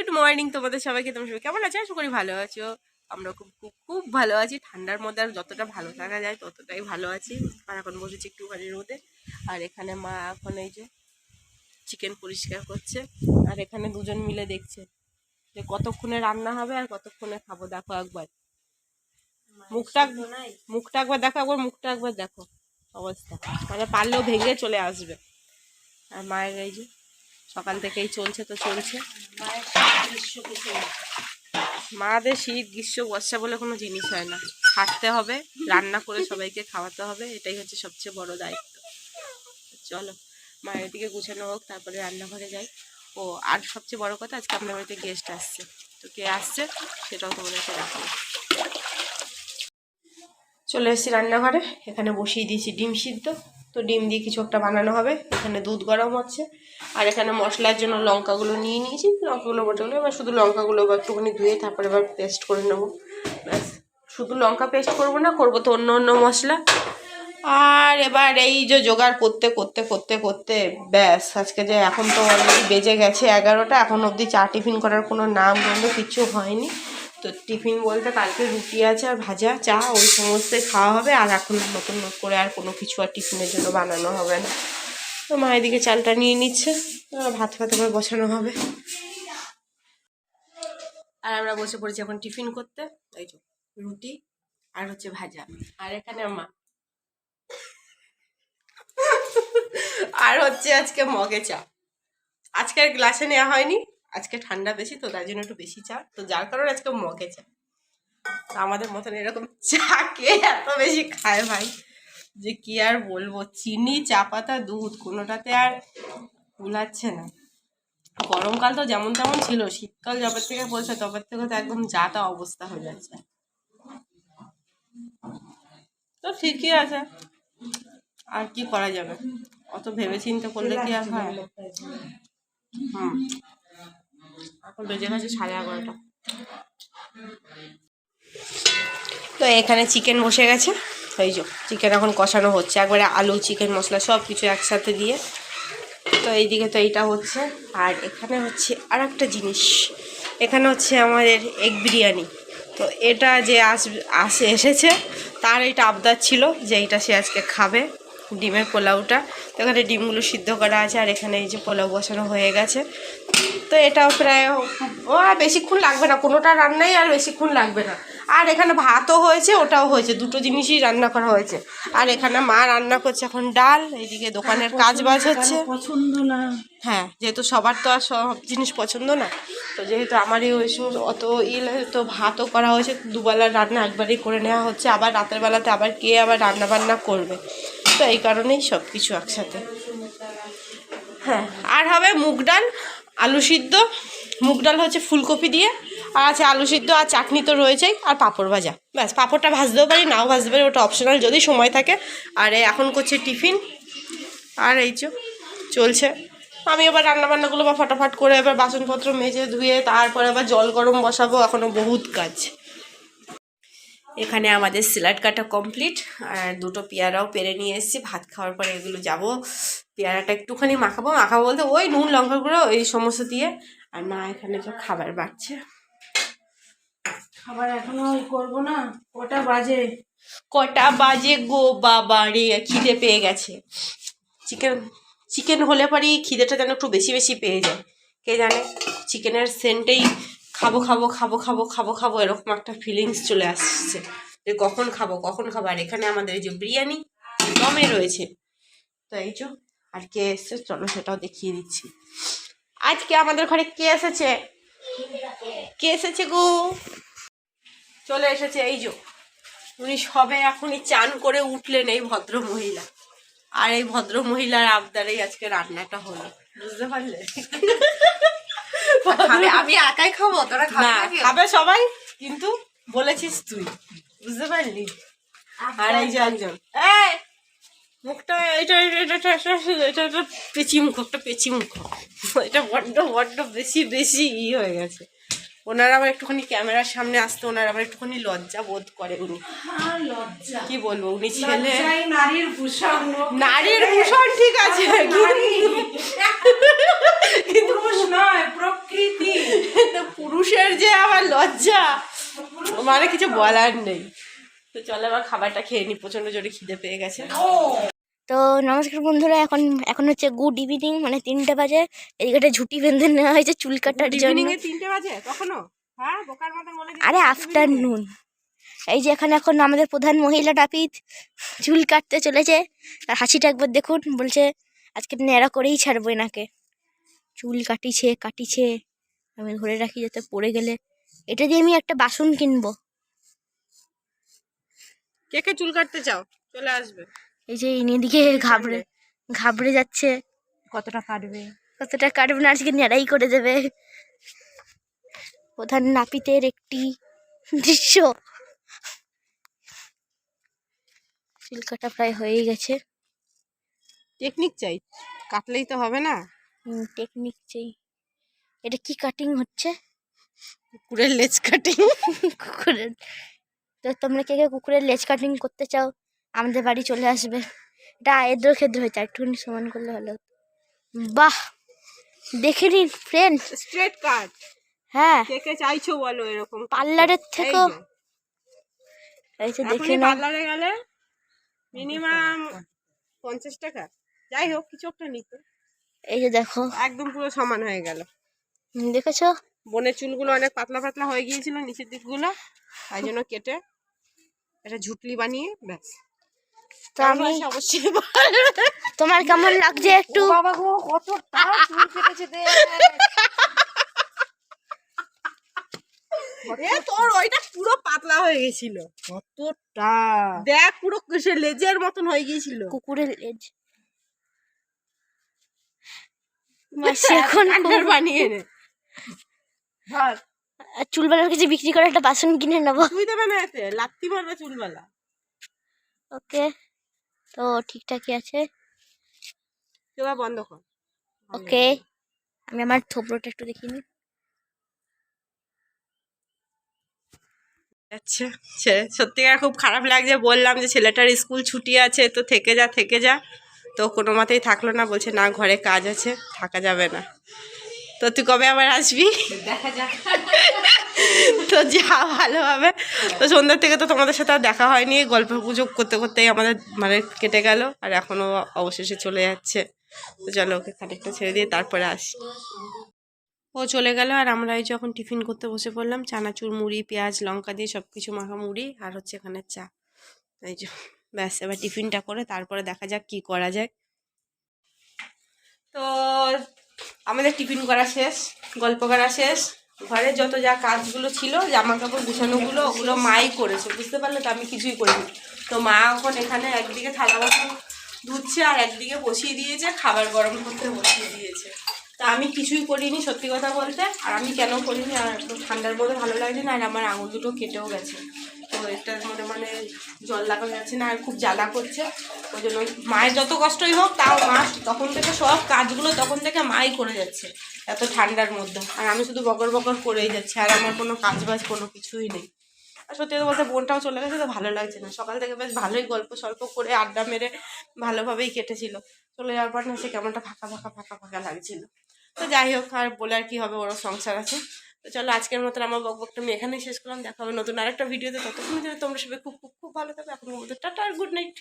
Good morning তোমাদের সবাইকে, তোমরা সবাই কেমন আছো? আশা করি ভালো আছো। আমরা খুব খুব খুব ভালো আছি। ঠান্ডার মধ্যে আর যতটা ভালো থাকা যায়, ততটাই ভালো আছি। আর এখন বসেছি একটুখানি রোদে। আর এখানে মা এখন এই যে চিকেন পরিষ্কার করছে। আর এখানে দুজন মিলে দেখছে যে কতক্ষণে রান্না হবে আর কতক্ষণে খাব। দেখো একবার। মুখটা মুখটা একবার দেখো, একবার মুখটা একবার দেখো। অবস্থা। মানে পারলেও ভেঙে চলে আসবে। আর মায়ের এই যে সকাল থেকেই চলছে তো চলছে। মাদের শীত, গ্রীষ্ম, বর্ষা বলে কোনো জিনিস হয় না। খাটতে হবে, রান্না করে সবাইকে খাওয়াতে হবে, এটাই হচ্ছে সবচেয়ে বড় দায়িত্ব। চলো, মায়ের দিকে গুছানো হোক, তারপরে রান্নাঘরে যাই। ও, আর সবচেয়ে বড় কথা, আজকে আপনার বাড়িতে গেস্ট আসছে। তো কে আসছে, সেটাও তোমাদেরকে দেখাবো। চলে এসেছি রান্নাঘরে, এখানে বসিয়ে দিয়েছি ডিম সিদ্ধ। তো ডিম দিয়ে কিছু একটা বানানো হবে। এখানে দুধ গরম হচ্ছে। আর এখানে মশলার জন্য লঙ্কাগুলো নিয়ে নিয়েছি। লঙ্কাগুলো মোটাগুলো এবার শুধু লঙ্কাগুলো এবার একটুখানি ধুয়ে তারপরে এবার পেস্ট করে নেব। ব্যাস। শুধু লঙ্কা পেস্ট করব না, করব তো অন্য অন্য মশলা। আর এবার এই যে জোগাড় করতে করতে করতে করতে, ব্যাস। আজকে যে এখন তো অলরেডি বেজে গেছে এগারোটা। এখন অবধি চা টিফিন করার কোনো নাম গন্ধ কিছু হয়নি। তো টিফিন বলতে কালকে রুটি আছে আর ভাজা, চা, ওই সমস্ত খাওয়া হবে আর এখন নতুন করে আর কোনো কিছু আর টিফিনের জন্য বানানো হবে না। তো মা এদিকে চালটা নিয়ে নিচ্ছে ভাত ফাত আবার বসানো হবে। আর আমরা বসে পড়েছি এখন টিফিন করতে, এই তো রুটি আর হচ্ছে ভাজা। আর এখানে মা। আর হচ্ছে আজকে মগে চা। আজকে আর গ্লাসে নেওয়া হয়নি। আজকে ঠান্ডা বেশি, তো তার জন্য একটু বেশি চা। তো যার কারণে আজকে মগে চা। আমাদের মতন এরকম চা কে এত বেশি খায় ভাই। যে কি আর বলব, চিনি, চা পাতা, দুধ, কোনোটাতে আর কুলাচ্ছে না। গরমকাল তো যেমন তেমন ছিল, শীতকাল যবে থেকে বলছে তবে থেকে তো একদম যা তা অবস্থা হয়ে যাচ্ছে। তো ঠিকই আছে। আর কি করা যাবে? অত ভেবে চিন্তে করলে কি আর হয়? হুম। এখন বেজে গেছে সাড়ে এগারোটা। তো এখানে চিকেন বসে গেছে। এই যে, চিকেন এখন কষানো হচ্ছে। একবারে আলু, চিকেন, মশলা সব কিছু একসাথে দিয়ে। তো এইদিকে তো এইটা হচ্ছে। আর এখানে হচ্ছে আর একটা জিনিস। এখানে হচ্ছে আমাদের এগ বিরিয়ানি। তো এটা যে আস আসে এসেছে, তার এইটা আবদার ছিল যে এইটা সে আজকে খাবে। ডিমের পোলাওটা। তো এখানে ডিমগুলো সিদ্ধ করা আছে আর এখানে এই যে পোলাও বসানো হয়ে গেছে। তো এটাও প্রায় ও আর বেশিক্ষণ লাগবে না কোনোটা রান্নাই আর বেশিক্ষণ লাগবে না। আর এখানে ভাতও হয়েছে ওটাও হয়েছে দুটো জিনিসই রান্না করা হয়েছে। আর এখানে মা রান্না করছে এখন ডাল এইদিকে দোকানের কাজ বাজ হচ্ছে। পছন্দ না। হ্যাঁ যেহেতু সবার তো আর সব জিনিস পছন্দ না তো যেহেতু আমারই ওই সময় অত ইয়ে তো ভাতও করা হয়েছে দুবেলা রান্না একবারই করে নেওয়া হচ্ছে। আবার রাতের বেলাতে আবার কে আবার রান্না বান্না করবে? তো এই কারণেই সব কিছু একসাথে। হ্যাঁ আর হবে মুগ ডাল, আলু সিদ্ধ। মুগ ডাল হচ্ছে ফুলকপি দিয়ে, আর আছে আলু সিদ্ধ, আর চাটনি তো রয়েছেই, আর পাঁপড় ভাজা। ব্যাস, পাঁপড়টা ভাজতেও পারি, নাও ভাজতে পারি, ওটা অপশনাল যদি সময় থাকে। আর এখন করছে টিফিন। আর এই চো চলছে। আমি এবার রান্নাবান্নাগুলো বা ফটাফট করে এবার বাসনপত্র মেজে ধুয়ে তারপরে আবার জল গরম বসাবো এখনও বহুত কাজ। এখানে আমাদের স্যালাড কাটা কমপ্লিট আর দুটো পেয়ারাও পেরে নিয়ে এসেছি। ভাত খাওয়ার পরে এগুলো যাব। পেয়ারাটা একটুখানি মাখাবো। মাখাবো বলতে ওই নুন লঙ্কা গুঁড়ো এই সমস্ত দিয়ে। আর মা এখানে তো খাবার বাড়ছে। খাবার এখনও ওই করব না। কটা বাজে? কটা বাজে গো বাবা রে খিদে পেয়ে গেছে। চিকেন চিকেন হলে পরেই খিদেটা যেন একটু বেশি বেশি পেয়ে যায়। কে জানে? চিকেনের সেন্টেই খাব খাব খাব খাব খাব খাব এরকম একটা ফিলিংস চলে আসছে যে কখন খাব কখন খাব? আর এখানে আমাদের যে বিরিয়ানি দমে রয়েছে। তো এই যে, আর কে এসছে? চলো সেটাও দেখিয়ে দিচ্ছি। আজকে আমাদের ঘরে কে এসেছে? কে এসেছে গো? চলে এসেছে, এই যে। উনি সবে এখনই চান করে উঠলেন এই ভদ্র মহিলা। আর এই ভদ্র মহিলার আবদারেই আজকে রান্নাটা হলো। বুঝতে পারলে? খাবে আমি একাই খাব তোরা খাবে না খাবে সবাই কিন্তু বলেছিস তুই। বুঝতে পারলি? আর এই যে একজন। এই মুখটা এটা এটা- এটা এটা পেঁচি মুখ একটা পেঁচি মুখ এটা বড্ড বড্ড বেশি বেশি ই হয়ে গেছে। ওনার আবার একটুখানি ক্যামেরার সামনে আসতে ওনার আবার একটুখানি লজ্জা বোধ করে উনি। কি বলব উনি ছেলে। নারীর ভূষণ নারীর ভূষণ ঠিক আছে পুরুষ নয় প্রকৃতি। তো আমার লজ্জা মানে কিছু বলার নেই। তো চলো আবার খাবারটা খেয়ে নি প্রচণ্ড জোরে খিদে পেয়ে গেছে। তো নমস্কার বন্ধুরা এখন এখন হচ্ছে গুড ইভিনিং মানে তিনটে বাজে। এদিকে একটা ঝুটি বেঁধে নেওয়া হয়েছে চুল কাটার জন্য। হ্যাঁ আরে আফটারনুন। এই যে এখানে এখন আমাদের প্রধান মহিলা টাপিত চুল কাটতে চলেছে। আর হাসিটা একবার দেখুন বলছে আজকে ন্যাড়া করেই ছাড়বো এনাকে। চুল কাটিছে কাটিছে আমি ধরে রাখি যাতে পড়ে গেলে। এটা দিয়ে আমি একটা বাসন কিনবো। কে কে চুল কাটতে চাও? চলে আসবে। এই যে ইনি দিকে ঘাবড়ে ঘাবড়ে যাচ্ছে। কতটা কাটবে? কতটা কাটবে না আজকে ন্যাড়াই করে দেবে। প্রধান নাপিতের একটি দৃশ্য। চুল কাটা প্রায় হয়েই গেছে। টেকনিক চাই। কাটলেই তো হবে না। টেকনিক চাই। এটা কি কাটিং হচ্ছে? কুকুরের লেজ কাটিং কুকুরের তো তোমরা কে কে কুকুরের লেজ কাটিং করতে চাও? আমাদের বাড়ি চলে আসবে। এটা আয়েদ্র ক্ষেত্র হয়েছে একটুখানি সমান করলে হতো। বাহ! দেখে নিন ফ্রেন্ড স্ট্রেট কাট হ্যাঁ। কে কে চাইছো বলো এরকম পার্লারের থেকেও। এই যে দেখে দেখে নাও। পার্লারে গেলে মিনিমাম পঞ্চাশ টাকা। যাই হোক কিছু একটা নিত। এই যে দেখো। একদম পুরো সমান হয়ে গেল। দেখেছ? বনের চুলগুলো অনেক পাতলা পাতলা হয়ে গিয়েছিল নিচের দিকগুলো। তাই জন্য কেটে একটা ঝুটলি বানিয়ে ব্যাস। তো আমি অবশ্যই তোমার কেমন লাগছে একটু? বাবা গো কতটা চুল কেটেছে দে তোর ওইটা পুরো পাতলা হয়ে গেছিল। কতটা দেখ পুরো সে লেজের মতন হয়ে গিয়েছিল। কুকুরের লেজ। এখন কান্নার বানিয়ে নে চুলবালার কাছে বিক্রি করে একটা বাসন কিনে নেব। তুই দেবে না এতে লাত্তি মারবে চুলবেলা। ওকে। তো ঠিকঠাকই আছে? সেবা বন্ধ কর। ওকে। আমি আমার থোবড়োটা একটু দেখিনি আচ্ছা ছে- সত্যিকার খুব খারাপ লাগছে। বললাম যে ছেলেটার স্কুল ছুটি আছে তো থেকে যা থেকে যা। তো কোনো মতেই থাকল না। বলছে না ঘরে কাজ আছে। থাকা যাবে না। তো তুই কবে আবার আসবি? দেখা যাক। তো যা ভালো হবে। তো সন্ধ্যার থেকে তো তোমাদের সাথে আর দেখা হয়নি। গল্প গুজব করতে করতেই আমাদের মানে কেটে গেল আর এখনও অবশেষে চলে যাচ্ছে। তো চলো ওকে খানিকটা ছেড়ে দিয়ে তারপরে আসি। ও চলে গেল আর আমরা এই যখন টিফিন করতে বসে পড়লাম, চানাচুর, মুড়ি, পেঁয়াজ, লঙ্কা দিয়ে সব কিছু মাখা মুড়ি আর হচ্ছে এখানে চা। এই যে, ব্যাস, এবার টিফিনটা করে তারপরে দেখা যাক কি করা যায়। তো আমাদের টিফিন করা শেষ, গল্প করা শেষ। ঘরে যত যা কাজগুলো ছিল জামা কাপড় গুছানোগুলো, ওগুলো মাই করেছে, বুঝতে পারলে তো আমি কিছুই করিনি। তো মা এখন এখানে একদিকে থালা বাসন ধুচ্ছে আর একদিকে বসিয়ে দিয়েছে, খাবার গরম করতে বসিয়ে দিয়েছে। তা আমি কিছুই করিনি, সত্যি কথা বলতে। আর আমি কেন করিনি? আর ঠান্ডার মধ্যে ভালো লাগছে না, আর আমার আঙুল দুটো কেটেও গেছে। তো এটার মধ্যে মানে জল লাগানো যাচ্ছে না, আর খুব জ্বালা করছে। ওই জন্য মায়ের যত কষ্টই হোক, তাও মা তখন থেকে সব কাজগুলো তখন থেকে মাই করে যাচ্ছে এত ঠান্ডার মধ্যে। আর আমি শুধু বকর বকর করেই যাচ্ছি, আর আমার কোনো কাজ বাজ কোনো কিছুই নেই। আর সত্যি কথা বলতে বোনটাও চলে গেছে, তো ভালো লাগছে না। সকাল থেকে বেশ ভালোই গল্প সল্প করে আড্ডা মেরে ভালোভাবেই কেটেছিল। চলে যাওয়ার পর না সে কেমনটা ফাঁকা ফাঁকা ফাঁকা ফাঁকা লাগছিল। তো যাই হোক, আর বলে আর কি হবে, ওরও সংসার আছে। তো চলো, আজকের মতন আমার বকবকটা আমি এখানেই শেষ করলাম। দেখা হবে নতুন আরেকটা ভিডিওতে। ততক্ষণ তোমরা সবাই খুব খুব খুব ভালো থাকবে এখন টাটা আর গুড নাইট।